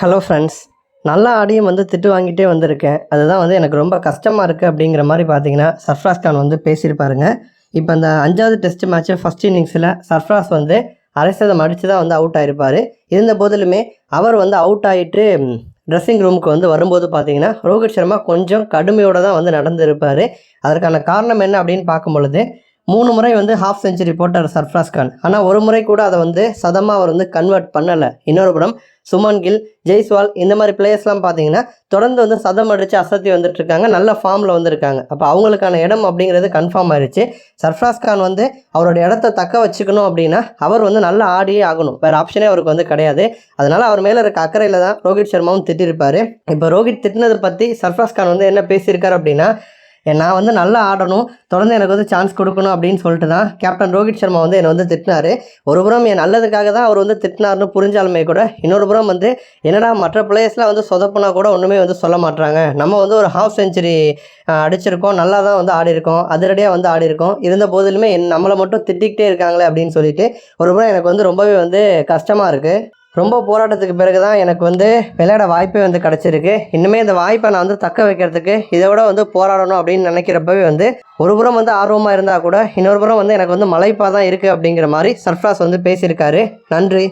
Hello friends நல்லா ஆடியும் வந்து திட்டு வாங்கிட்டே வந்திருக்கேன். அதுதான் வந்து எனக்கு ரொம்ப கஷ்டமாக இருக்குது அப்படிங்கிற மாதிரி பார்த்தீங்கன்னா சர்ஃப்ராஸ் கான் வந்து பேசியிருப்பாருங்க. இப்போ அந்த அஞ்சாவது டெஸ்ட் மேட்ச்சு ஃபஸ்ட் இன்னிங்ஸில் சர்ஃப்ராஸ் வந்து அரை அடித்து தான் வந்து அவுட் ஆகிருப்பார் இருந்த போதிலுமே அவர் வந்து அவுட் ஆகிட்டு ட்ரெஸ்ஸிங் ரூமுக்கு வந்து வரும்போது பார்த்தீங்கன்னா ரோஹித் சர்மா கொஞ்சம் கடுமையோடு தான் வந்து நடந்திருப்பார். அதற்கான காரணம் என்ன அப்படின்னு பார்க்கும் பொழுது மூணு முறை வந்து ஹாஃப் செஞ்சுரி போட்டார் சர்ஃப்ராஸ் கான். ஆனால் ஒரு முறை கூட அதை வந்து சதமாக அவர் வந்து கன்வெர்ட் பண்ணலை. இன்னொரு புறம் சுமன் கில் ஜெய்ஸ்வால் இந்த மாதிரி பிளேயர்ஸ்லாம் பார்த்தீங்கன்னா தொடர்ந்து வந்து சதம் அடித்து அசத்தி வந்துட்டு இருக்காங்க நல்ல ஃபார்மில் வந்திருக்காங்க. அப்போ அவங்களுக்கான இடம் அப்படிங்கிறது கன்ஃபார்ம் ஆயிடுச்சு சர்ஃப்ராஸ் கான் வந்து அவரோட இடத்த தக்க வச்சுக்கணும் அப்படின்னா அவர் வந்து நல்லா ஆடியே ஆகணும். வேறு ஆப்ஷனே அவருக்கு வந்து கிடையாது. அதனால் அவர் மேலே இருக்க அக்கறையில் தான் ரோஹித் சர்மாவும் திட்டிருப்பார். இப்போ ரோஹித் திட்டினதை பற்றி சர்ஃப்ராஸ் கான் வந்து என்ன பேசியிருக்காரு அப்படின்னா நான் வந்து நல்லா ஆடணும். தொடர்ந்து எனக்கு வந்து சான்ஸ் கொடுக்கணும் அப்படின்னு சொல்லிட்டு தான் கேப்டன் ரோஹித் சர்மா வந்து என்னை வந்து திட்டினாரு. ஒரு புறம் என் நல்லதுக்காக தான் அவர் வந்து திட்டினாருன்னு புரிஞ்சாலுமே கூட இன்னொரு புறம் வந்து என்னடா மற்ற பிளேயர்ஸ்லாம் வந்து சொதப்புனா கூட ஒன்றுமே வந்து சொல்ல மாட்டாங்க நம்ம வந்து ஒரு ஹாஃப் செஞ்சுரி அடிச்சிருக்கோம். நல்லா தான் வந்து ஆடி இருக்கோம் அதிரடியாக வந்து ஆடி இருக்கோம் இருந்த போதிலுமே என் நம்மளை மட்டும் திட்டிக்கிட்டே இருக்காங்களே அப்படின்னு சொல்லிட்டு ஒரு புறம் எனக்கு வந்து ரொம்பவே வந்து கஷ்டமாக இருக்குது ரொம்ப போராட்டத்துக்கு பிறகு தான் எனக்கு வந்து விளையாட வாய்ப்பே வந்து கிடச்சிருக்கு. இன்னுமே இந்த வாய்ப்பை நான் வந்து தக்க வைக்கிறதுக்கு இதை விட வந்து போராடணும் அப்படின்னு நினைக்கிறப்பவே வந்து ஒரு புறம் வந்து ஆர்வமாக இருந்தால் கூட இன்னொரு புறம் வந்து எனக்கு வந்து மலைப்பாக தான் இருக்குது அப்படிங்கிற மாதிரி சர்ஃப்ராஸ் வந்து பேசியிருக்காரு. நன்றி.